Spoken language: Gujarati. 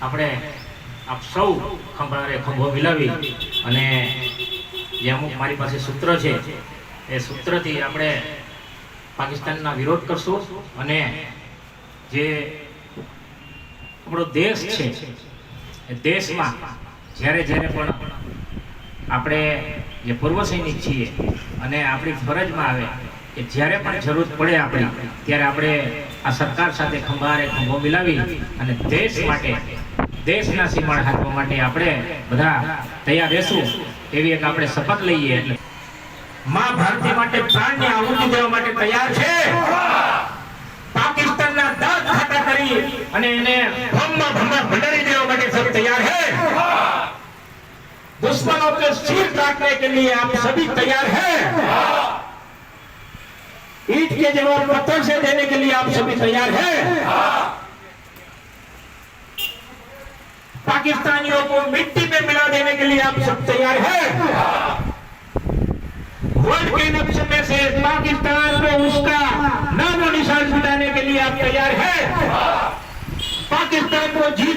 આપણે આપ સૌ ખંભારે ખંભો મિલાવી અને જે અમુક મારી પાસે સૂત્ર છે, એ સૂત્રથી આપણે પાકિસ્તાનના વિરોધ કરશું અને જે આપણો દેશ છે, એ દેશમાં જ્યારે જ્યારે પણ આપણે જે પૂર્વ સૈનિક છીએ અને આપણી ફરજમાં આવે કે જ્યારે પણ જરૂર પડે આપણી, ત્યારે આપણે આ સરકાર સાથે ખંભારે ખંભો મિલાવી અને દેશ માટે દેશના સીમાડ હાથવા માટે આપણે બધા તૈયાર રહેશું એવી એક આપણે શપથ લઈએ એટલે મા ભારતી માટે પ્રાણની આહુતિ દેવા માટે તૈયાર છે પાકિસ્તાનના દાંત ખાતા કરી અને એને ભમમાં ભમમાં ભંડારી દેવા માટે સબ તૈયાર है दुश्मनों के सिर काटने के लिए आप सभी तैयार हैं ईट के जवाब पत्थर से देने के लिए आप सभी तैयार हैं पाकिस्तानियों को मिट्टी में मिला देने के लिए आप सब तैयार हैं वर्ल्ड के नक्शे में से पाकिस्तान को उसका नाम और निशान मिटाने के लिए आप तैयार हैं पाकिस्तान को जीत